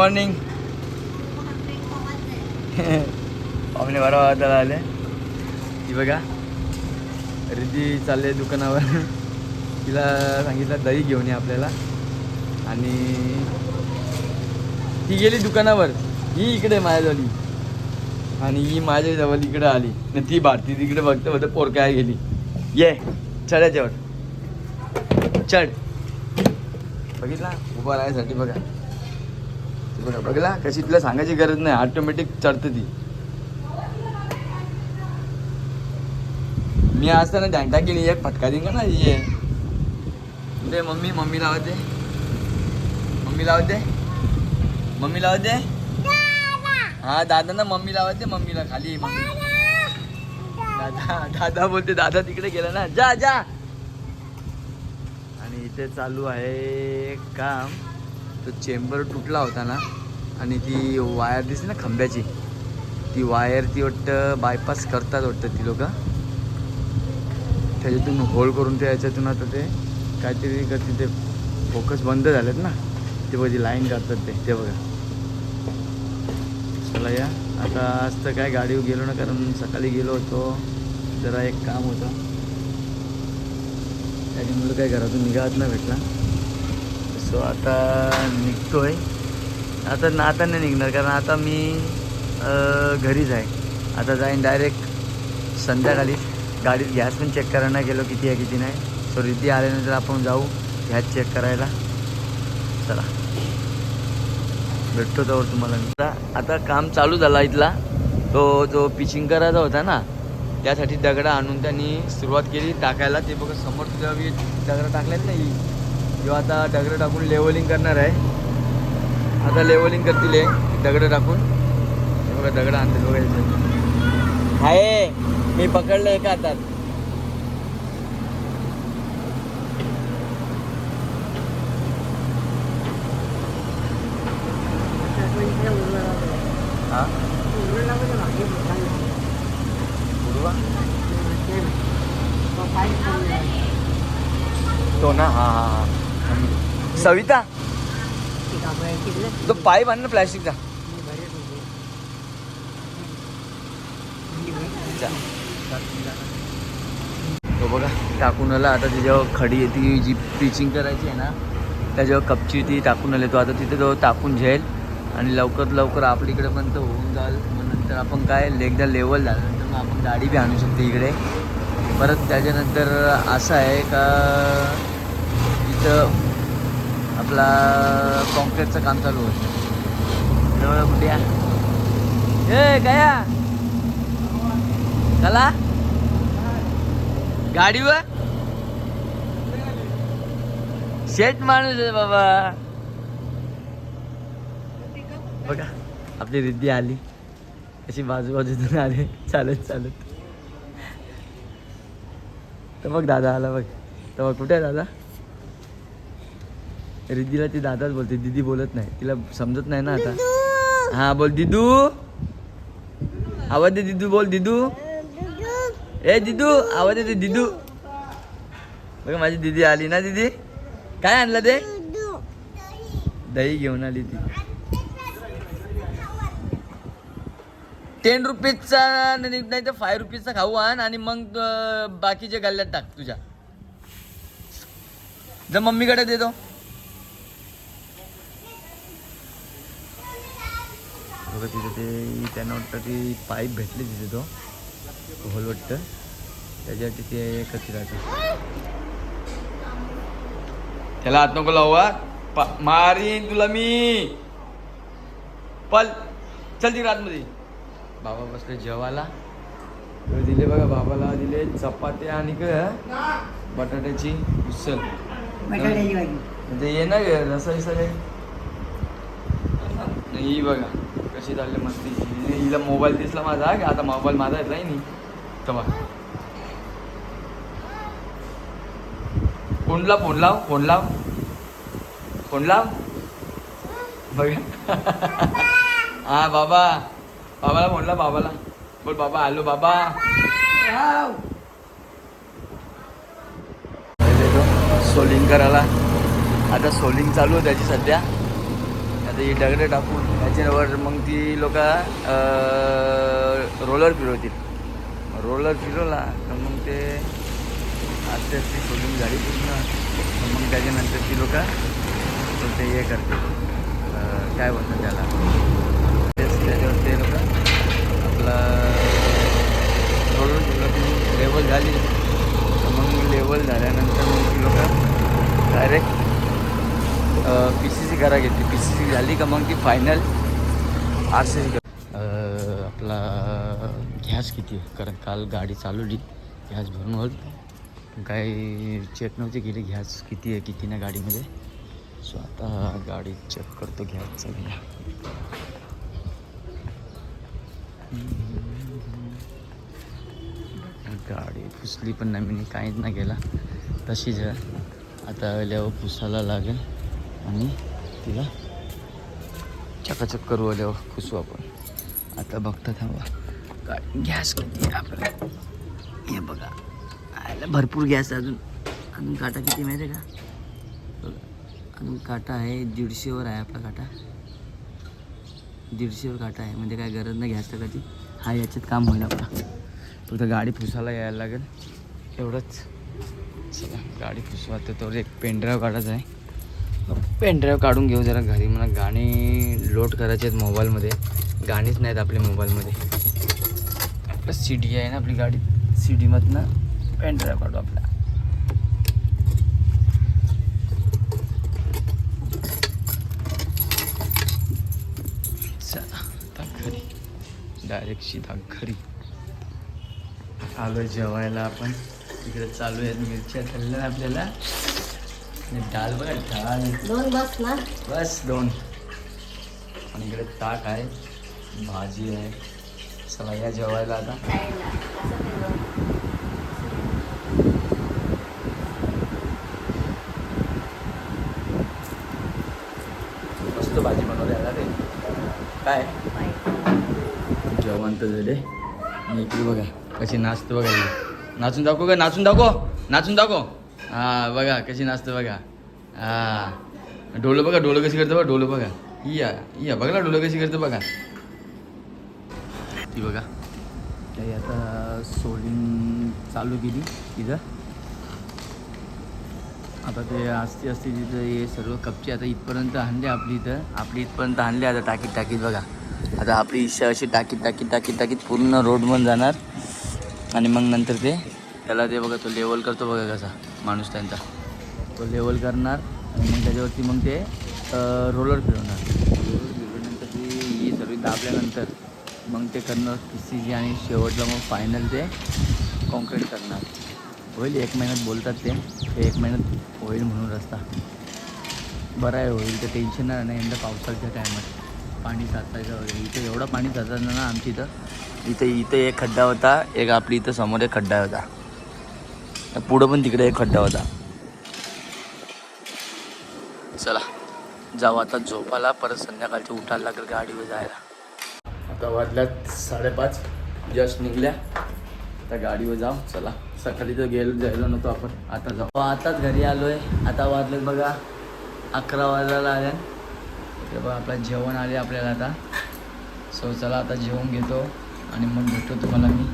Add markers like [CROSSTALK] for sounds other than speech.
Morning [LAUGHS] पाहुणे बारा वाजायला आले. ती बघा रिद्धी चालले दुकानावर. [LAUGHS] तिला सांगितलं दही घेऊन ये आपल्याला. आणि ती गेली दुकानावर. ही इकडे माझ्याजवळ. आणि ही माझ्या जवळ इकडे आली. आणि ती भारती तिकडे बघतं बघतं पोर काय गेली. ये चढ याच्यावर. चढ. बघितला? उभा राहायसाठी बघा. बघा बघला कशी तुला सांगायची गरज नाही ऑटोमॅटिक चढते ती. मी असताना डांटा केली एक फटका देईन का ना ये दे मम्मी मम्मी लावते मम्मी लावते मम्मी लावते हा दादा ना मम्मी लावते मम्मीला खाली मम्मी. दादा दादा बोलते दादा तिकडे गेला ना जा जा. आणि इथे चालू आहे काम. तो चेंबर तुटला होता ना आणि ती वायर दिसली ना खांब्याची ती वायर ती वाटतं बायपास करतात वाटतं ती लोक. त्याच्यातून होल करून ते याच्यातून आता ते काहीतरी करते ते फोकस बंद झालेत ना ते बघी लाईन काढतात ते ते बघा. चला या. आता आज तर काय गाडीवर गेलो ना कारण सकाळी गेलो होतो. जरा एक काम होतं. त्याच्यामुळे काय घरातून निघात नाही भेटला. सो आता निघतोय. आता ना आता नाही निघणार कारण आता मी घरीच आहे. आता जाईन डायरेक्ट संध्याकाळी. गाडीत गॅस पण चेक करायला गेलो किती आहे किती नाही. सो रिद्धी आल्यानंतर आपण जाऊ गॅस चेक करायला. चला. भेटतो त्यावर तुम्हाला आता आता काम चालू झाला इथला. तो जो पिचिंग करायचा होता ना त्यासाठी दगडा आणून त्यांनी सुरुवात केली. टाकायला ते बघा समोर तुझ्या मी दगडं टाकलेत नाही जेव्हा आता दगडं टाकून लेवलिंग करणार आहे. आता लेवलिंग करतील हे दगडं टाकून. एवढं बघा दगडं आणतील बघायचं आहे मी पकडलं एका हातात तो ना हा. सविता? तो पाईप आण ना प्लॅस्टिकचा. तो बघा टाकून आला आता त्याच्यावर खडी आहे ती जी पिचिंग करायची आहे ना त्याच्यावर कपची ती टाकून आले तो आता तिथे तो टाकून जाईल आणि लवकर लवकर आपल्या इकडे पण तो होऊन जाईल मग नंतर आपण काय एकदा लेवल झाल्यानंतर मग आपण गाडी बी आणू शकतो इकडे. परत त्याच्यानंतर असं आहे का इथं आपला कॉन्क्रीटचं काम चालू होतं जवळ कुठे ए गया! चला. गाडीवर? शेट माणूस आहे बाबा. बघा आपली रिद्धी आली. अशी बाजूबाजूतून आली. चालत चालत. तर मग दादा आला बघ. तर मग कुठे आहे दादा? रिद्धीला ती दादाच बोलते. दिदी बोलत नाही. तिला समजत नाही ना आता. हा बोल दिदू. आवाज दे दिदू बोल दिदू. ए दिदू आवाज येते दिदू. बघा माझी दिदी आली ना दिदी? काय आणलं ते? दही घेऊन आली ती. टेन रुपीजचा नाही नाही तर फाय रुपीजचा खाऊ आण आणि मग बाकीचे गल्ल्यात टाक तुझ्या. जर मम्मीकडे देतो बघा तिथे ते त्यांना वाटतं ती पाईप भेटली तिथे तो. होल वाटतं त्याच्यासाठी ते एकच राहतं. त्याला हात नको लावू मारीन तुला मी. पल चल ती रातमध्ये बाबा बसले जेवायला. दिले बघा बाबाला दिले चपात्या आणि काय बटाट्याची उसळ. ते ये ना ग रसा बिसा काय नाही ही बघा. कशी चालली मस्ती? हिला मोबाईल दिसला माझा की आता मोबाईल माझा येतला नाही तेव्हा फोन लाव फोन लाव फोन लाव. फोन लाव. बघा. [LAUGHS] हा बाबा. बाबाला फोन लाव बाबाला. बोल बाबा. आलो बाबा. सोलिंग करायला. आता सोलिंग चालू आहे त्याची सध्या. ती दगडं टाकून त्याच्यावर मग ती लोक रोलर फिरवतील. रोलर फिरवला तर मग ते आस्ते आस्ते सोडून गाडी पूर्ण तर मग त्याच्यानंतर ती लोक ते हे करते काय बोलतात त्याला? तेच त्याच्यावर ते लोक आपला रोलर फिरवतील. लेवल झाली. तर मग लेवल झाल्यानंतर मग ती लोक डायरेक्ट पी सी सी करा घेतली पी सी सी झाली का मग ती फायनल आर सी सी आपला गॅस किती आहे? कारण काल गाडी चालवली गॅस भरून होत. काही चेक नव्हती केली गॅस किती आहे किती नाही गाडीमध्ये. सो आता गाडी चेक करतो गॅस चालू गाडी पुसली पण नाही मी काहीच नाही केला. तशीच आता आल्यावर पुसायला लागेल. आणि तिला चकाचक करू आल्यावर पुसू आपण. आता बघता थांबा. काय? गॅस किती आहे आपला? हे बघा. आयला भरपूर गॅस आहे अजून. अजून काटा किती माहिती आहे का? अजून काटा आहे दीडशेवर आहे आपला काटा. दीडशेवर काटा आहे. म्हणजे काय गरज नाही गॅस टाकायची हा याच्यात काम होईल आपला. फक्त गाडी पुसायला यायला लागेल. एवढंच. चला गाडी पुसवा तर एक पेनड्राईव्ह काढायचा आहे. पेनड्राईव्ह काढून घेऊ जरा घरी. मला गाणी लोड करायचे आहेत मोबाईलमध्ये गाणीच नाहीत आपल्या मोबाईलमध्ये आपलं सी डी आहे ना आपली गाडी. सी डीमधनं पेनड्राईव्ह काढू आपला. चला आता घरी. डायरेक्ट सीधा घरी. आलो जेवायला आपण. तिकडे चालू आहेत मिरच्या खाल्ल्या आपल्याला. डाल बघा डाल दोन बस ना? बस दोन. आणि इकडे ताक आहे भाजी आहे. चला या जेवायला आता. मस्त भाजी बनवली आता रे काय? जेवण तर झाले. आणि इकडे बघा कशी नाचते बघा. नाचून दाखव का नाचून दाखव. नाचून दाखव. हा बघा कशी नाचते बघा. हा. डोलं बघा डोलं कशी करतं बघा डोलं बघा. या या बघा डोलं कशी करतं बघा. ती बघा. काही आता सोलिंग चालू केली तिथं आता ते असते असते तिथं हे सर्व कपचे आता इथपर्यंत आणले आपली इथं. आपली इथपर्यंत आणले आता टाकीत टाकीत बघा. आता आपली इच्छा अशी टाकीत टाकीत टाकीत टाकीत पूर्ण रोडमध्ये जाणार. आणि मग नंतर ते त्याला ते बघा तो लेवल करतो बघा कसा. माणूस त्यांचा. तो लेवल करणार आणि मग त्याच्यावरती मग ते रोलर फिरवणार. रोलर फिरवल्यानंतर ते ही सर्व दाबल्यानंतर मग ते करणार जी आणि शेवटला मग फायनल ते कॉन्क्रीट करणार. होईल एक महिन्यात बोलतात ते. ते एक महिन्यात होईल म्हणून रस्ता. बरं आहे होईल. तर टेन्शन नाही नाही यंदा पावसाळ्याच्या टायमात पाणी साचायचं वगैरे. इथं एवढं पाणी साचायचं ना आमच्या इथं. इथं इथं एक खड्डा होता. एक आपली इथं समोर एक खड्डा होता. पुढं पण तिकडे एक खड्डा होता. चला जाऊ आता झोपाला परत संध्याकाळच्या उठायला लागेल गाडीवर जायला. आता वाजल्यात साडेपाच जस्ट निघल्या. आता गाडीवर जाऊ चला. सकाळी तर गेलो जायलो नव्हतो आपण. आता जाऊ. हो, आताच घरी आलोय. आता वाजलेत बघा अकरा वाजायला आल्या इकडे बघा आपलं जेवण आले आपल्याला आता. सो चला आता जेवण घेतो आणि मग भेटतो तुम्हाला मी.